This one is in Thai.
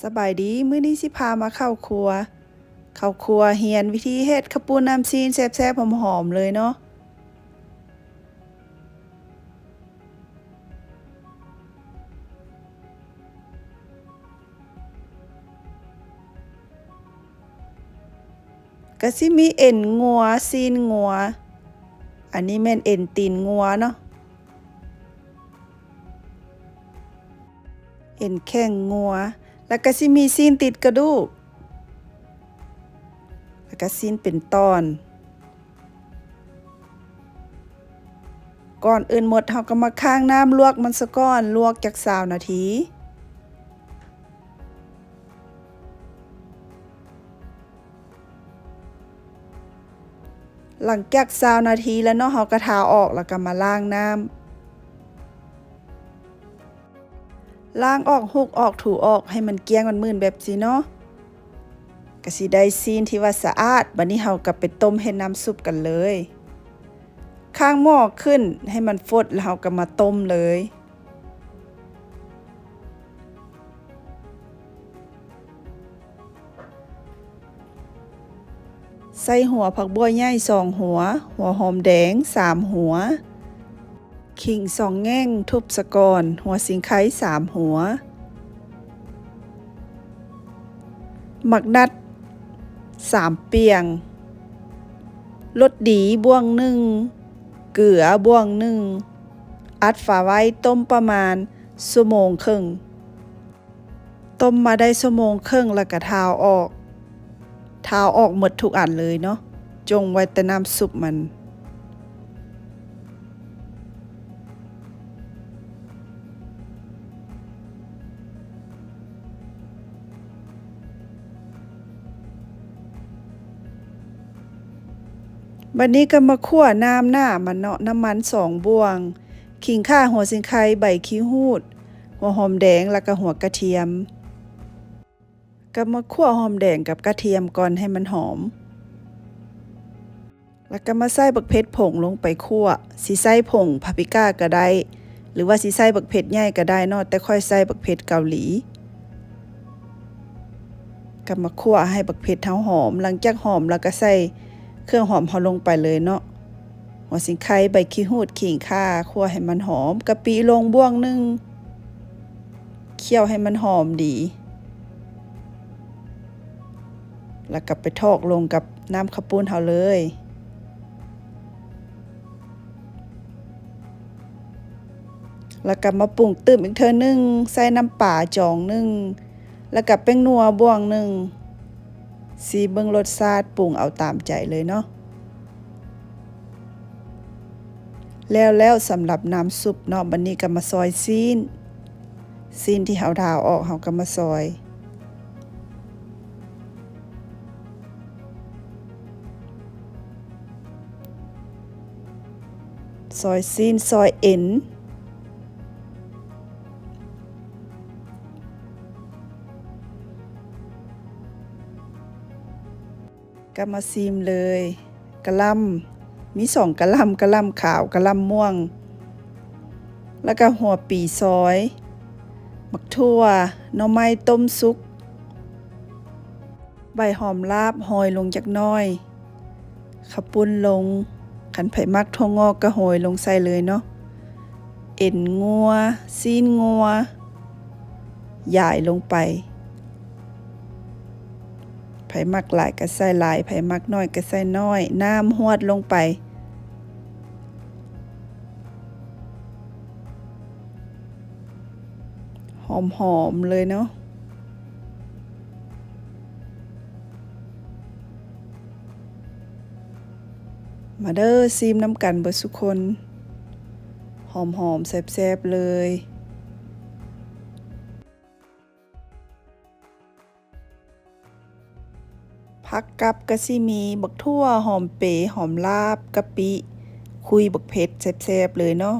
สบายดีมื้อนี้สิพามาเข้าครัว เข้าครัวเฮียนวิธีเฮ็ดข้าวปุ้นน้ำซีนแซ่บๆหอมๆเลยเนาะก็สิมีเอ็นงัวซีนงัว อันนี้แม่นเอ็นตีนงัวเนาะเอ็นแข้งงัว แล้วก็สิมีซีนติดกระดูก แล้วก็ซีนเป็นตอน ก่อนอื่นหมดเฮาก็มาค้างน้ำลวกมันซะก่อนลวกจัก20นาทีหลังจาก20นาทีแล้วเนาะเฮาก็ทาออกแล้วก็มาล้างน้ำ ล้างออกหุกออกถูออกให้มันเกี้ยงมันมื่นแบบสิเนาะก็สิได้ซีนที่ว่าสะอาดบัดนี้เฮาก็ไปต้มให้น้ำซุปกันเลย ข้างหม้อขึ้นให้มันฟดแล้วเฮาก็มาต้มเลยใส่หัวผักบัวใหญ่สองหัว หัวหอมแดงสามหัว ขิงสองแง่งทุบสะกอนหัวสิงไข่สามหัว หมักนัดสามเปียงรสดีบ่วงหนึ่ง เกลือบ่วงหนึ่ง อัดฝาไว้ต้มประมาณชั่วโมงครึ่ง ต้มมาได้ชั่วโมงครึ่งแล้วก็ทาวออก ทาวออกหมดทุกอันเลยเนาะ จงไว้แต่น้ำซุปมัน บัดนนี้ก็มาคั่วน้ำหน้ามันเนาะน้ำมันสองบวง ขิงข่าหัวสิงไคใบขี้หูด หัวหอมแดงแล้วก็หัวกระเทียม ก็มาคั่วหอมแดงกับกระเทียมก่อนให้มันหอม แล้วก็มาใส่บักเผ็ดผงลงไปคั่วสิใส่ผงพาปริก้าก็ได้ หรือว่าสิใส่บักเผ็ดใหญ่ก็ได้เนาะแต่ค่อยใส่บักเผ็ดเกาหลีก็มาคั่วให้บักเผ็ดเท้าหอม หลังจากหอมแล้วก็ใส่ เครื่องหอมเขาลงไปเลยเนาะหัวสิงไคใบขี้หูดขิงข่าคั่วให้มันหอมกะปิลงบ้วงหนึงเคี่ยวให้มันหอมดี แล้วก็ไปทอกลงกับน้ำข้าวปุ้นเฮาเลยแล้วก็มาปรุงตื้มอีกเทอนึง ใส่น้ำป่าจองหนึง แล้วก็แป้งนัวบ้วงหนึง สีเบิ่งรสชาติปรุงเอาตามใจเลยเนาะแล้วแล้วสำหรับน้ำซุปเนาะบันนี้ก็มาซอยซีนซีนที่เฮาทาออกเฮาก็มาซอย ซอยซีนซอยเอ็น ก็มาซีมเลยกะล่ำมีสองกะล่ำกะล่ำขาวกะล่ำม่วง แล้วก็หัวปีซอยมักทั่วหน่อไม้ต้มซุก ใบหอมลาบหอยลงจากน้อยขับปุ้นลง ขันไผ่มักทวงอกก็โหยลงใส่เลยเนาะเอ็นงัว ซีนงัวใหญ่ลงไป ไผมักหลายก็ใส่หลายไผมักน้อยก็ใส่น้อย น้ำหวดลงไป หอมๆเลยเนาะมาเด้อซีมน้ำกันเบิดสุคน หอมๆแซ่บๆเลย ผักกับกะซิมีบักทั่วหอมเป๋หอมลาบกะปิ คุยบักเผ็ดแซ่บๆเลยเนาะ